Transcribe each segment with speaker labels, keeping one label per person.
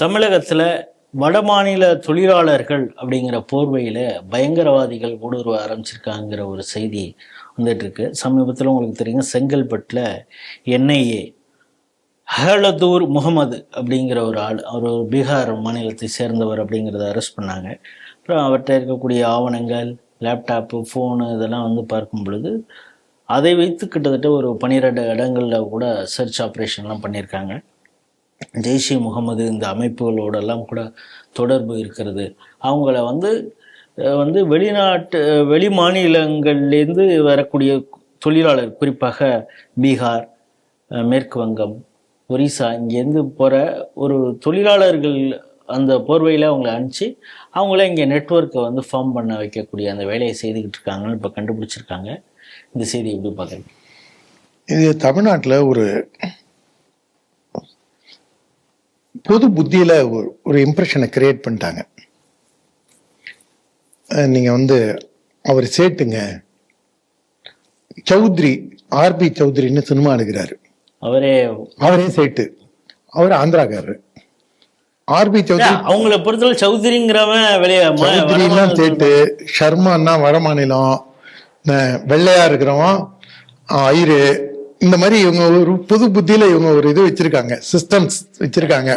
Speaker 1: தமிழகத்தில் வடமாநில தொழிலாளர்கள் அப்படிங்கிற போர்வையில் பயங்கரவாதிகள் ஊடுருவ ஆரம்பிச்சிருக்காங்கிற ஒரு செய்தி வந்துட்டுருக்கு. சமீபத்தில் உங்களுக்கு தெரியும் செங்கல்பட்டில் என்ஐஏ ஹலதூர் முகமது அப்படிங்கிற ஒரு ஆள் அவர் ஒரு பீகார் மாநிலத்தை சேர்ந்தவர் அப்படிங்கிறத அரெஸ்ட் பண்ணாங்க. அப்புறம் அவர்கிட்ட இருக்கக்கூடிய ஆவணங்கள் லேப்டாப்பு ஃபோனு இதெல்லாம் வந்து பார்க்கும் பொழுது அதை வைத்து கிட்டத்தட்ட ஒரு பன்னிரெண்டு இடங்களில் கூட சர்ச் ஆப்ரேஷன்லாம் பண்ணியிருக்காங்க. ஜெய்ஷே முகமது இந்த அமைப்புகளோடெல்லாம் கூட தொடர்பு இருக்கிறது. அவங்கள வந்து வந்து வெளிநாட்டு வெளி மாநிலங்கள்லேருந்து வரக்கூடிய தொழிலாளர் குறிப்பாக பீகார் மேற்கு வங்கம் ஒரிசா இங்கேருந்து போகிற ஒரு தொழிலாளர்கள் அந்த போர்வையில் அவங்கள அனுப்பிச்சு அவங்கள இங்கே நெட்வொர்க்கை வந்து ஃபார்ம் பண்ண வைக்கக்கூடிய அந்த வேலையை செய்துக்கிட்டு இருக்காங்கன்னு இப்போ கண்டுபிடிச்சிருக்காங்க. இந்த செய்தி எப்படி பார்க்குறீங்க?
Speaker 2: இது தமிழ்நாட்டில் ஒரு பொது புத்தியில ஒரு இம்ப்ரெஷனை கிரியேட் பண்ணிட்டாங்க. நீங்க வந்து அவர் சேட்டுங்க. சௌத்ரி ஆர்பி சௌத்ரின்னு சினிமா எடுக்கிறாரு.
Speaker 1: அவரே
Speaker 2: அவரே சேட்டு. அவர் ஆந்திராக்காரரு. ஆர்பி சௌத்ரி
Speaker 1: அவங்கள பொறுத்தவரை சௌத்ரிங்கிறவன் வெளியே
Speaker 2: சௌத்ரின்னா சேட்டு. ஷர்மான்னா வட மாநிலம். வெள்ளையா இருக்கிறவன் ஐரு இந்த மாதிரி இவங்க ஒரு புது புத்தியில இவங்க ஒரு இது வச்சிருக்காங்க. சிஸ்டம்ஸ் வச்சிருக்காங்க.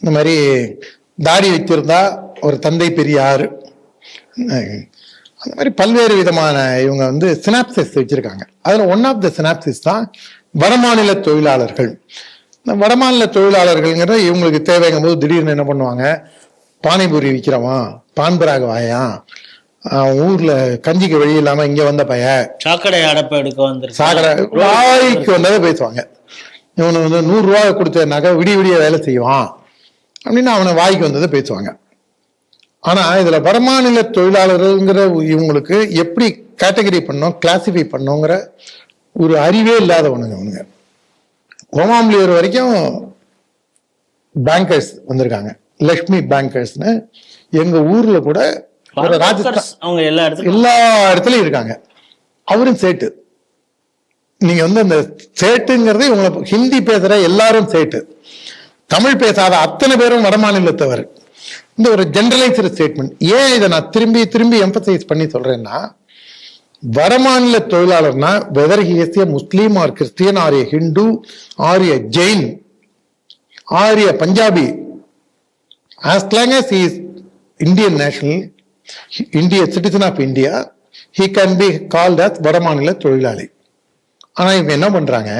Speaker 2: இந்த மாதிரி தாடி வச்சிருந்தா ஒரு தந்தை பெரியார் அந்த மாதிரி பல்வேறு விதமான இவங்க வந்து சினாப்சிஸ் வச்சிருக்காங்க. அதுல ஒன் ஆஃப் த சினாப்சிஸ் தான் வடமாநில தொழிலாளர்கள். இந்த வடமாநில தொழிலாளர்கள்ங்கிற இவங்களுக்கு தேவைங்கும் போது திடீர்னு என்ன பண்ணுவாங்க? பானிபூரி விற்கிறவன் பான்பராக வாயான் ஊர்ல கஞ்சிக்கு வழி இல்லாம இங்க வந்த பையன்.
Speaker 1: சாக்கடை அடப்பை எடுக்க வந்திருக்கு
Speaker 2: சாகர வாய்க்கு வந்ததை பேசுவாங்க. இவனு வந்து நூறு ரூபாய் கொடுத்தனாக்கா விடிய விடிய வேலை செய்வான். அப்படின்னு அவனை வாய்க்கு வந்ததை பேசுவாங்க. ஆனா இதுல வடமாநில தொழிலாளர்கள்ங்கிற இவங்களுக்கு எப்படி கேட்டகரி பண்ணோம் கிளாசிஃபை பண்ணோங்கிற ஒரு அறிவே இல்லாதவனுங்க அவனுங்க ஓமாம்புலியூர் வரைக்கும் பேங்கர்ஸ் வந்திருக்காங்க. லக்ஷ்மி பேங்கர்ஸ்னு எங்க ஊர்ல கூட ஒரு ராஜஸ்தான்
Speaker 1: அவங்க எல்லா இடத்துக்கும்?
Speaker 2: எல்லா இடத்துலயும் இருக்காங்க. அவரும் சேட்டு. நீங்க வந்து அந்த சேட்டுங்கிறது இவங்களை ஹிந்தி பேசுற எல்லாரும் சேட்டு. தமிழ் பேசாத அத்தனை பேரும் வடமாநிலத்தவர். இந்த ஒரு ஜென்ரலைசர் ஸ்டேட்மெண்ட் ஏன் இதை நான் திரும்பி திரும்பி எம்பசைஸ் பண்ணி சொல்றேன்னா வடமாநில தொழிலாளர்னா whether he is a Muslim or Christian or a Hindu or a Jain or a Punjabi as long as is Indian national இந்திய citizen of India he can be called as வடமாநில தொழிலாளி. ஆனால் இவங்க என்ன பண்றாங்க?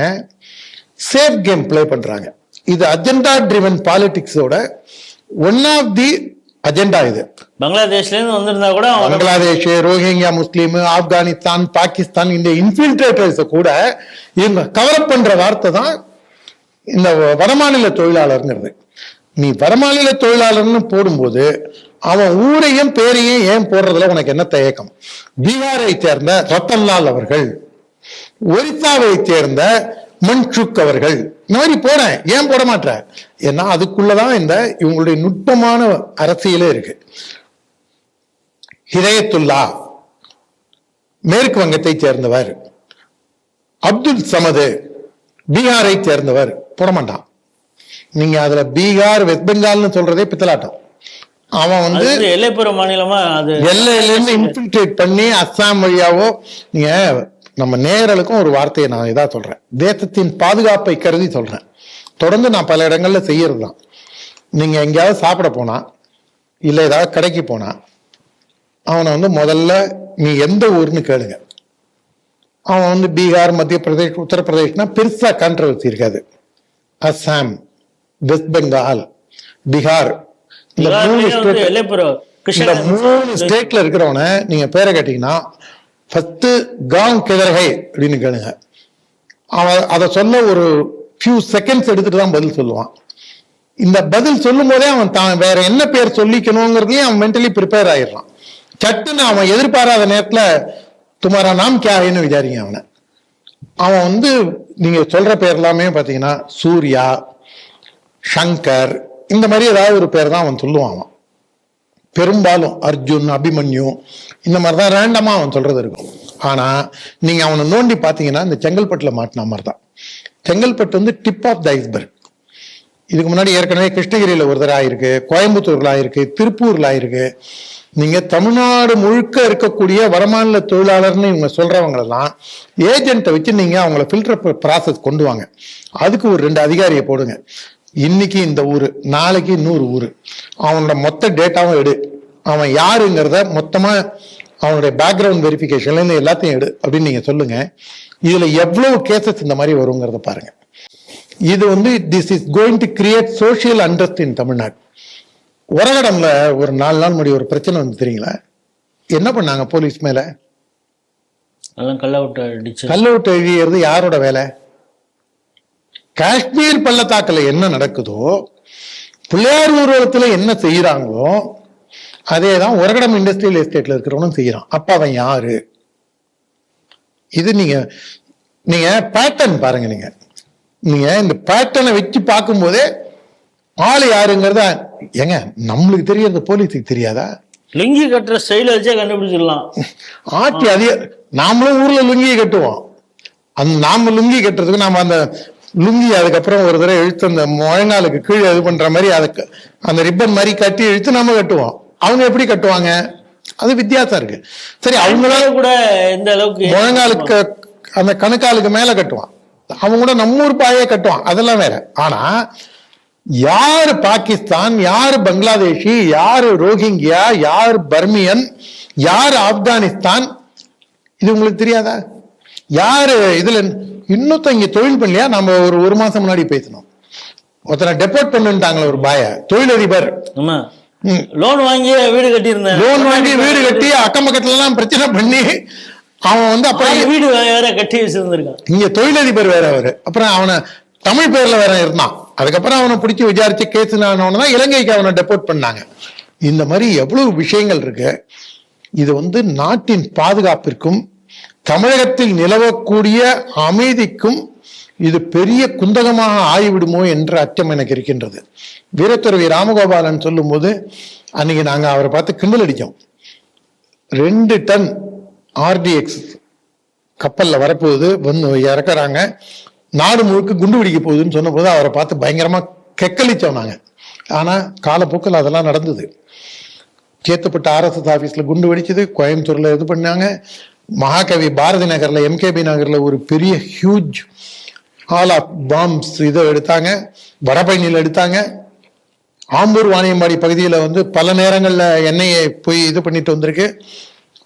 Speaker 2: சேஃப் கேம் ப்ளே பண்றாங்க. இது agenda driven பாலிடிக்ஸோட ஒன் ஆஃப் தி அஜெண்டா இது.
Speaker 1: பங்களாதேஷ்ல இருந்து வந்திருந்தா கூட
Speaker 2: பங்களாதேஷ் ரோஹிங்கியா முஸ்லீம் ஆப்கானிஸ்தான் பாகிஸ்தான் இந்த இன்ஃபில்ட்ரேட்டர்ஸ் கூட இவங்க கவரப் பண்ற வார்த்தை தான் இந்த வடமாநில தொழிலாளர்ங்கிறது. நீ வடமாநில தொழிலாளர்னு போடும்போது அவன் ஊரையும் பேரையும் ஏன் போடுறதுல உனக்கு என்ன தயக்கம்? பீகாரை சேர்ந்த ரத்தன்லால் அவர்கள் ஒரிசாவை சேர்ந்த மன்சுக் அவர்கள் இந்த மாதிரி போறேன். ஏன் போட மாட்டேன் ஏன்னா அதுக்குள்ளதான் இந்த இவங்களுடைய நுட்பமான அரசியலே இருக்கு. ஹிதயத்துல்லா மேற்கு வங்கத்தை சேர்ந்தவர். அப்துல் சமது பீகாரை சேர்ந்தவர். போட மாட்டான். நீங்க அதுல பீகார் வெஸ்ட் பெங்கால்னு சொல்றதே பித்தலாட்டம். அவன் வந்து
Speaker 1: எல்லைப்புற மாநிலமா அது
Speaker 2: எல்லையில இருந்து இன்ஃபில்ட்ரேட் பண்ணி அஸ்ஸாம் வழியாவோ நீங்க நம்ம நேயர்களுக்கும் ஒரு வார்த்தையை நான் இதா சொல்றேன். தேசத்தின் பாதுகாப்பை கருதி சொல்றேன். தொடர்ந்து நான் பல இடங்கள்ல செய்யறது தான் நீங்க எங்கேயாவது சாப்பிட போனா இல்ல ஏதாவது கடைக்கு போனா அவனை வந்து முதல்ல நீ எந்த ஊர்னு கேளுங்க. அவன் வந்து பீகார் மத்திய பிரதேஷ் உத்தரப்பிரதேஷ்னா பெருசா கான்ட்ரவர்சி இருக்காது. அஸ்ஸாம் வெஸ்ட் பெங்கால் பீகார் இந்த மூணு ஸ்டேட்ல இருக்கிறவன நீங்க பேரை கேட்டீங்கன்னா பத்து காங் கிதர்ஹை அப்படின்னு கேளுங்க. அவன் அதை சொல்ல ஒரு ஃபியூ செகண்ட்ஸ் எடுத்துட்டு தான் பதில் சொல்லுவான். இந்த பதில் சொல்லும் போதே அவன் தான் வேற என்ன பேர் சொல்லிக்கணுங்கிறதையும் அவன் மென்டலி ப்ரிப்பேர் ஆயிடுறான். சட்டுன்னு அவன் எதிர்பாராத நேரத்துல துமாரா நாம் கேன்னு விசாரிங்க அவனை. அவன் வந்து நீங்க சொல்ற பேர் எல்லாமே பாத்தீங்கன்னா சூர்யா சங்கர் இந்த மாதிரி ஏதாவது ஒரு பேர் தான் அவன் சொல்லுவான் அவன். பெரும்பாலும் அர்ஜுன் அபிமன்யு இந்த மாதிரி தான் ரேண்டமாக அவன் சொல்கிறது இருக்கும். ஆனால் நீங்கள் அவனை நோண்டி பார்த்தீங்கன்னா இந்த செங்கல்பட்டில் மாட்டின மாதிரி தான் செங்கல்பட்டு வந்து டிப் ஆஃப் த ஐஸ்பர்க் இதுக்கு முன்னாடி ஏற்கனவே கிருஷ்ணகிரியில் ஒரு தடவை ஆயிருக்கு கோயம்புத்தூரில் ஆயிருக்கு திருப்பூரில் ஆயிருக்கு. நீங்கள் தமிழ்நாடு முழுக்க இருக்கக்கூடிய வடமாநில தொழிலாளர்னு இவங்க சொல்கிறவங்களெல்லாம் ஏஜென்ட்டை வச்சு நீங்கள் அவங்கள ஃபில்டர் ப்ராசஸ் கொண்டு வாங்க. அதுக்கு ஒரு ரெண்டு அதிகாரியை போடுங்க. இன்னைக்கு இந்த ஊரு நாளைக்கு இன்னொரு ஊரு. அவனோட மொத்த டேட்டாவும் எடு. அவன் யாருங்கிறத மொத்தமா அவனுடைய பேக்ரவுண்ட் வெரிஃபிகேஷன்ல இருந்து எல்லாத்தையும் எடு அப்படின்னு நீங்க சொல்லுங்க. இதுல எவ்வளவு கேசஸ் இந்த மாதிரி வருங்கிறத பாருங்க. இது வந்து this is going to create social unrest in Tamil Nadu உரகடம்ல ஒரு நாலு நாள் முடி ஒரு பிரச்சனை வந்து தெரியுங்களா? என்ன பண்ணாங்க போலீஸ் மேல?
Speaker 1: கல்ல விட்டு
Speaker 2: எழுதியது யாரோட வேலை? காஷ்மீர் பள்ளத்தாக்குல என்ன நடக்குதோ பிள்ளையார் ஊர்வலத்துல என்ன செய்யறாங்களோ அதே தான் உரகடம் இண்டஸ்ட்ரியல் எஸ்டேட்ல இருக்கிறவனும் செய்யறான் அப்ப அவன் யாரு? இது நீங்க நீங்க பேட்டர்ன் பாருங்க நீங்க. நீங்க இந்த பேட்டர்னை வச்சு பார்க்கும்போதே ஆளு யாருங்கிறத ஏங்க நம்மளுக்கு தெரியறது போலீஸுக்கு தெரியாதா?
Speaker 1: லுங்கி கட்டுற ஸ்டைல வச்சே கண்டுபிடிச்சிடலாம்.
Speaker 2: ஆட்சி அதிக நாமளும் ஊர்ல லுங்கியை கட்டுவோம். அந்த நாம லுங்கி கட்டுறதுக்கு நாம அந்த லுங்கி அதுக்கப்புறம் ஒரு தடவை இழுத்து அந்த முழங்காலுக்கு கீழே இது பண்ற மாதிரி அதுக்கு அந்த ரிப்பன் மாதிரி கட்டி இழுத்து நாம கட்டுவோம். அவங்க எப்படி கட்டுவாங்க? அது வித்தியாசம் இருக்கு. சரி அவங்களால
Speaker 1: கூட எந்த அளவுக்கு
Speaker 2: முழங்காலுக்கு அந்த கணுக்காலுக்கு மேல கட்டுவான். அவங்க கூட நம்ம ஊர் பாயே கட்டுவான். அதெல்லாம் வேற. ஆனா யாரு பாகிஸ்தான் யாரு பங்களாதேஷி யாரு ரோஹிங்கியா யார் பர்மியன் யார் ஆப்கானிஸ்தான்? இது உங்களுக்கு தெரியாதா? யாரு இதுல இன்னொருத்த இங்க தொழில் பண்ணலையா? நம்ம ஒரு ஒரு மாசம் முன்னாடி பேசணும் ஒருத்தனை டெபோர்ட் பண்ணுட்டாங்களே ஒரு பாய. தொழிலதிபர்.
Speaker 1: லோன் வாங்கி வீடு கட்டியிருந்தேன்.
Speaker 2: லோன் வாங்கி வீடு கட்டி அக்கம் பக்கத்துல எல்லாம் பிரச்சனை பண்ணி அவன் வந்து அப்புறம்
Speaker 1: வீடு வேற கட்டி வச்சிருந்திருக்கான்.
Speaker 2: இங்க தொழிலதிபர் வேற அவரு. அப்புறம் அவனை தமிழ் பேர்ல வேற இருந்தான். அதுக்கப்புறம் அவனை பிடிச்சி விசாரிச்சு கேஸ் தான் இலங்கைக்கு அவனை டெபோர்ட் பண்ணாங்க. இந்த மாதிரி எவ்வளவு விஷயங்கள் இருக்கு. இது வந்து நாட்டின் பாதுகாப்பிற்கும் தமிழகத்தில் நிலவக்கூடிய அமைதிக்கும் இது பெரிய குந்தகமாக ஆகிவிடுமோ என்ற அச்சம் எனக்கு இருக்கின்றது. வீரத்துறவி ராமகோபாலன் சொல்லும்போது அன்னைக்கு நாங்கள் அவரை பார்த்து கிண்டல் அடித்தோம் ரெண்டு டன் ஆர்டிஎக்ஸ் கப்பலில் வரப்போகுது வந்து இறக்குறாங்க. நாடு முழுக்க குண்டு வெடிக்க போகுதுன்னு சொன்னபோது அவரை பார்த்து பயங்கரமாக கெக்களித்தோம் நாங்கள் ஆனால் காலப்போக்கில் அதெல்லாம் நடந்தது. சேத்துப்பட்ட ஆர்எஸ்எஸ் ஆஃபீஸில் குண்டு வெடிச்சது கோயம்புத்தூரில் இது பண்ணாங்க. மகாகவி பாரதி நகரில் எம்கேபி நகரில் ஒரு பெரிய ஹியூஜ் ஹால் ஆஃப் பாம்ஸ் இதை எடுத்தாங்க. வடபழனியில் எடுத்தாங்க. ஆம்பூர் வாணியம்பாடி பகுதியில் வந்து பல நேரங்களில் எண்ணெயை போய் இது பண்ணிட்டு வந்திருக்கு.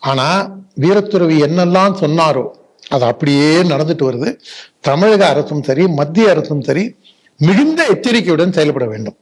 Speaker 2: ஆனால் வீரத்துறவி என்னெல்லாம் சொன்னாரோ அது அப்படியே நடந்துட்டு வருது. தமிழக அரசும் சரி மத்திய அரசும் சரி மிகுந்த எச்சரிக்கையுடன் செயல்பட வேண்டும்.